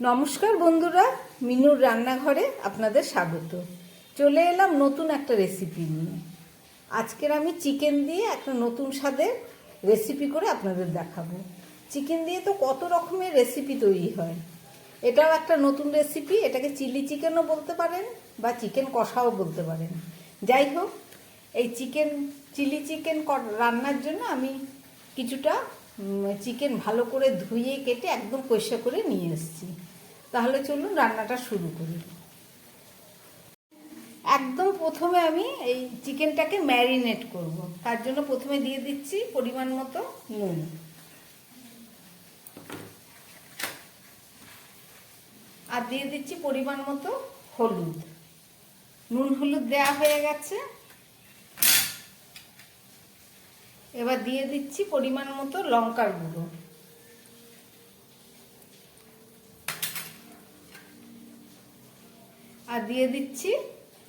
নমস্কার বন্ধুরা, মিনুর রান্নাঘরে আপনাদের স্বাগত। চলে এলাম নতুন একটা রেসিপি নিয়ে। আজকের আমি চিকেন দিয়ে একটা নতুন স্বাদের রেসিপি করে আপনাদের দেখাবো। চিকেন দিয়ে তো কত রকমের রেসিপি তৈরি হয়। এটাও একটা নতুন রেসিপি এটাকে চিলি চিকেনও বলতে পারেন বা চিকেন কষাও বলতে পারেন। যাই হোক, এই চিকেন চিলি চিকেন রান্নার জন্য আমি কিছুটা চিকেন ভালো করে ধুয়ে কেটে একদম পরিষ্কার করে নিয়ে এসেছি। তাহলে চলুন রান্নাটা শুরু করি। একদম প্রথমে আমি এই চিকেনটাকে ম্যারিনেট করব। তার জন্য প্রথমে দিয়ে দিচ্ছি পরিমাণ মতো নুন। আর দিয়ে দিচ্ছি পরিমাণ মতো হলুদ। নুন হলুদ দেওয়া হয়ে গেছে। এবার দিয়ে দিচ্ছি পরিমাণ মতো লঙ্কার গুঁড়ো। আর দিয়ে দিচ্ছি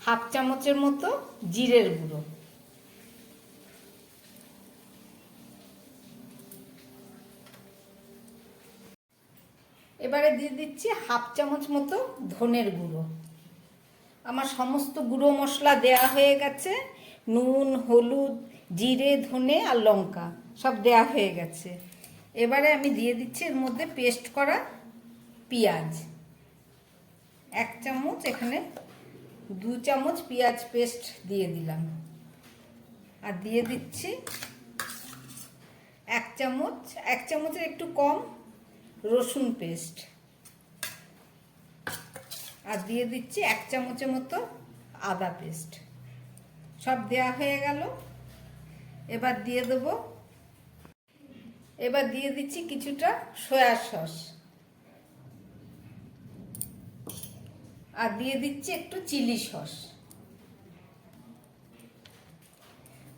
হাফ চামচের মতো জিরের গুঁড়ো। এবারে দিয়ে দিচ্ছি হাফ চামচ মতো ধনের গুঁড়ো। আমার সমস্ত গুঁড়ো মশলা দেয়া হয়ে গেছে। নুন, হলুদ, জিরে, ধনে আর লঙ্কা সব দেয়া হয়ে গেছে। এবারে আমি দিয়ে দিচ্ছি এর মধ্যে পেস্ট করা পেঁয়াজ। এক চামচ এখানে দু চামচ পেঁয়াজ পেস্ট দিয়ে দিলাম। আর দিয়ে দিচ্ছি এক চামচ, এক চামচের একটু কম রসুন পেস্ট। আর দিয়ে দিচ্ছি এক চামচের মতো আদা পেস্ট। সব দেয়া হয়ে গেল। এবার দিয়ে দেবো। এবার দিয়ে দিচ্ছি কিছুটা সয়া সস। আর দিয়ে দিচ্ছি একটু চিলি সস।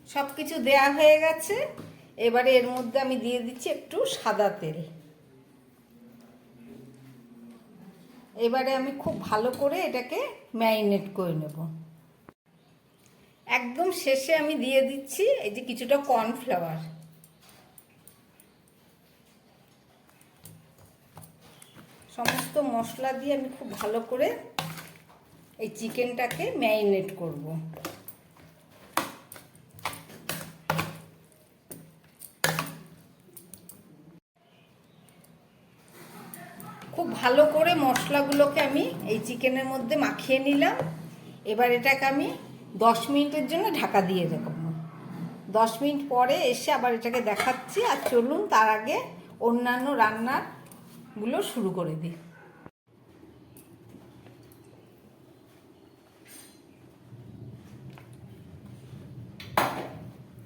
সব কিছু দেয়া হয়ে গেছে। এবারে এর মধ্যে আমি দিয়ে দিচ্ছি একটু সাদা তেল। এবারে আমি খুব ভালো করে এটাকে ম্যারিনেট করে নেব। একদম শেষে আমি দিয়ে দিচ্ছি এই যে কিছুটা কর্নফ্লাওয়ার। সমস্ত মশলা দিয়ে আমি খুব ভালো করে এই চিকেনটাকে ম্যারিনেট করব। খুব ভালো করে মশলাগুলোকে আমি এই চিকেনের মধ্যে মাখিয়ে নিলাম। এবার এটাকে আমি দশ মিনিটের জন্য ঢাকা দিয়ে রাখব দশ মিনিট পরে এসে আবার এটাকে দেখাচ্ছি। আর চলুন তার আগে অন্যান্য রান্নাগুলো শুরু করে দিই।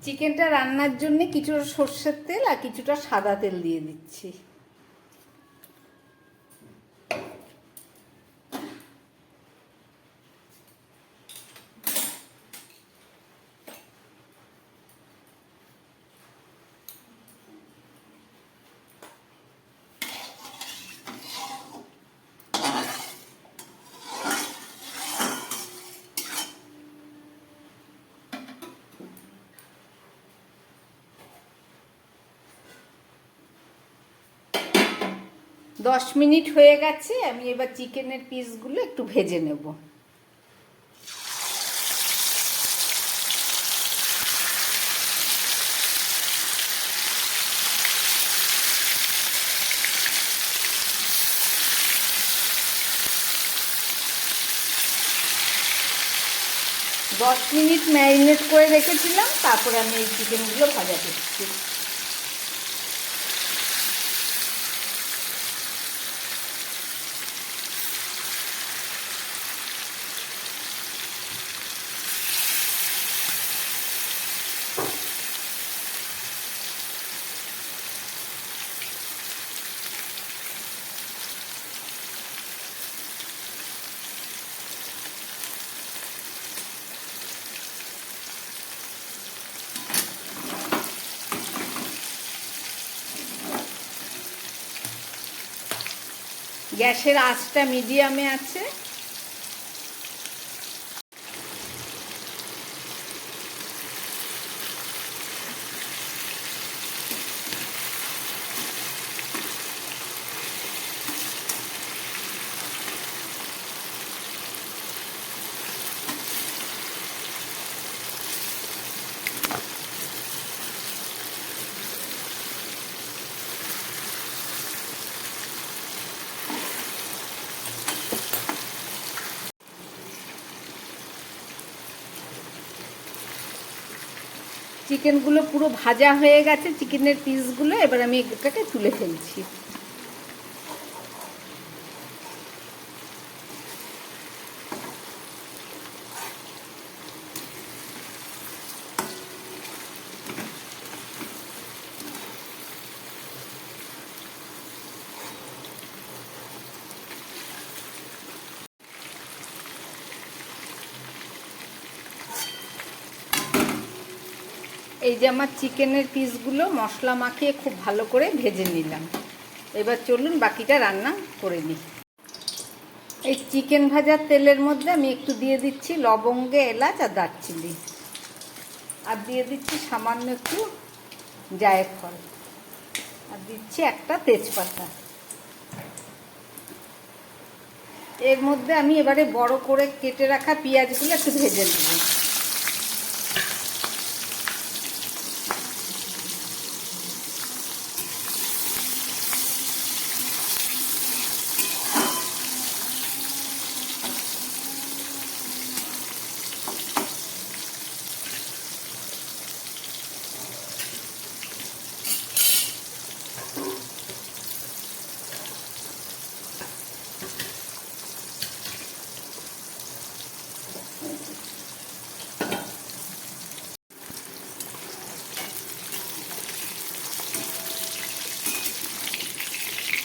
চিকেনটা রান্নার জন্য কিছুটা সর্ষের তেল আর কিছুটা সাদা তেল দিয়ে দিচ্ছি। দশ মিনিট হয়ে গেছে, আমি এবার চিকেনের পিসগুলো একটু ভেজে নেব। দশ মিনিট ম্যারিনেট করে রেখেছিলাম, তারপরে আমি এই চিকেনগুলো ভাজা করছি। গ্যাসের আঁচটা মিডিয়ামে আছে। চিকেনগুলো পুরো ভাজা হয়ে গেছে চিকেনের পিসগুলো এবার আমি এটাকে তুলে ফেলছি। এই যে আমার চিকেনের পিসগুলো মশলা মাখিয়ে খুব ভালো করে ভেজে নিলাম। এবার চলুন বাকিটা রান্না করে নিই। এই চিকেন ভাজার তেলের মধ্যে আমি একটু দিয়ে দিচ্ছি লবঙ্গে, এলাচ আর দারচিনি। আর দিয়ে দিচ্ছি সামান্য একটু জায়ফল। আর দিচ্ছি একটা তেজপাতা। এর মধ্যে আমি এবারে বড় করে কেটে রাখা পেঁয়াজগুলো একটু ভেজে নেব।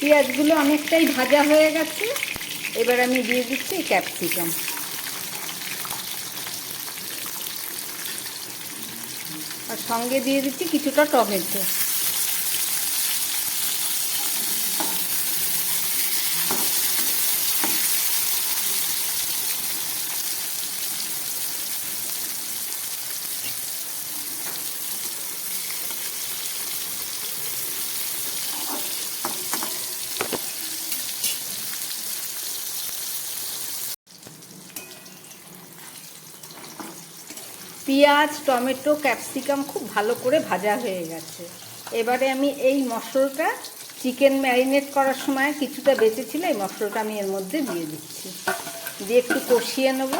পেঁয়াজগুলো অনেকটাই ভাজা হয়ে গেছে। এবার আমি দিয়ে দিচ্ছি ক্যাপসিকাম। আর সঙ্গে দিয়ে দিচ্ছি কিছুটা টমেটো। পেঁয়াজ, টমেটো, ক্যাপসিকাম খুব ভালো করে ভাজা হয়ে গেছে। এবারে আমি এই মশলাটা চিকেন ম্যারিনেট করার সময় কিছুটা বেঁচেছিল, এই মশলাটা আমি এর মধ্যে দিয়ে দিচ্ছি। দিয়ে একটু কষিয়ে নেব।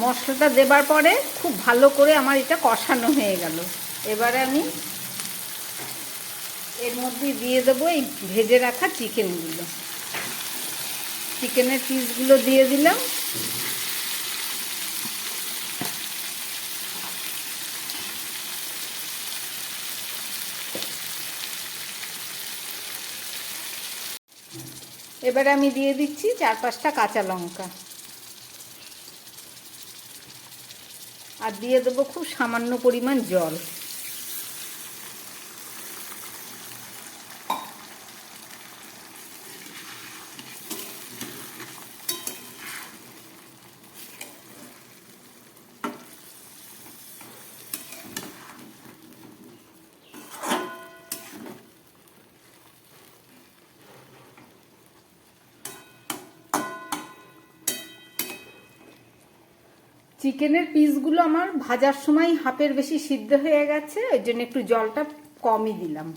মশলাটা দেবার পরে খুব ভালো করে আমার এটা কষানো হয়ে গেল। এবারে আমি এর মধ্যে দিয়ে দেবো এই ভেজে রাখা চিকেনগুলো। চিকেনের পিসগুলো দিয়ে দিলাম। এবারে আমি দিয়ে দিচ্ছি চার পাঁচটা কাঁচা লঙ্কা। আর দিয়ে দেবো খুব সামান্য পরিমাণ জল। চিকেনের পিসগুলো আমার ভাজার সময় হাফের বেশি সিদ্ধ হয়ে গেছে, ওই জন্য একটু জলটা কমই দিলাম।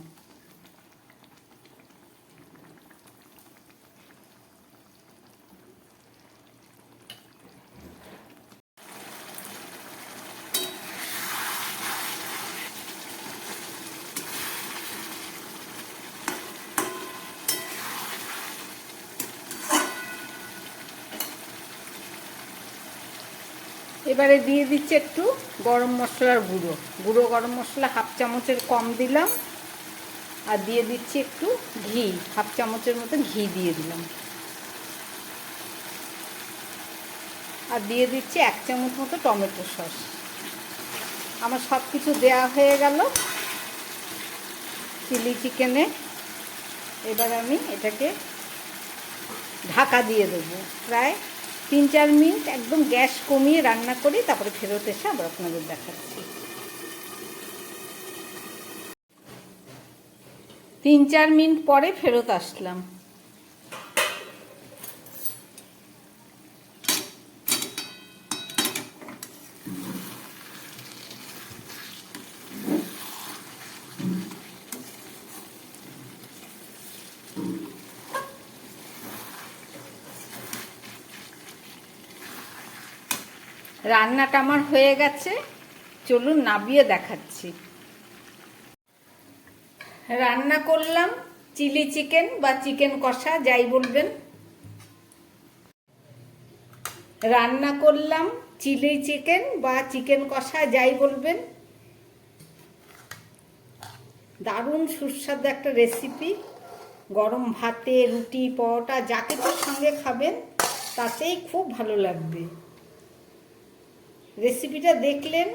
এবারে দিয়ে দিচ্ছি একটু গরম মশলার গুঁড়ো। গুঁড়ো গরম মশলা হাফ চামচের কম দিলাম আর দিয়ে দিচ্ছি একটু ঘি। হাফ চামচের মতো ঘি দিয়ে দিলাম। আর দিয়ে দিচ্ছি এক চামচ মতো টমেটো সস। আমার সব কিছু দেওয়া হয়ে গেল চিলি চিকেনে। এবার আমি এটাকে ঢাকা দিয়ে দেবো। প্রায় তিন চার মিনিট একদম গ্যাস কমিয়ে রান্না করে তারপরে ফেরত এসে আবার আপনাদের দেখাচ্ছি। তিন চার মিনিট পরে ফেরত আসলাম। রান্নাটা আমার হয়ে গেছে। চলুন নাবিয়ে দেখাচ্ছি। রান্না করলাম চিলি চিকেন বা চিকেন কষা, যাই বলবেন। রান্না করলাম চিলি চিকেন বা চিকেন কষা, যাই বলবেন। দারুণ সুস্বাদু একটা রেসিপি গরম ভাতে রুটি, পরোটা যা কিছুর সঙ্গে খাবেন, তাতেই খুব ভালো লাগবে। রেসিপিটা দেখলেন,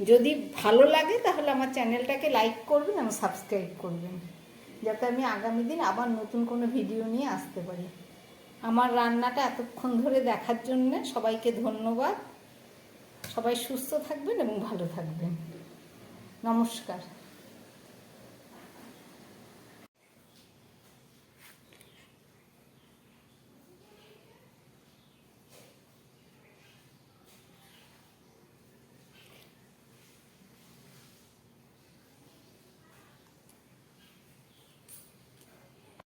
যদি ভালো লাগে তাহলে আমার চ্যানেলটাকে লাইক করবেন এবং সাবস্ক্রাইব করবেন, যাতে আমি আগামী দিন আবার নতুন কোনো ভিডিও নিয়ে আসতে পারি। আমার রান্নাটা এতক্ষণ ধরে দেখার জন্য সবাইকে ধন্যবাদ। সবাই সুস্থ থাকবেন এবং ভালো থাকবেন। নমস্কার।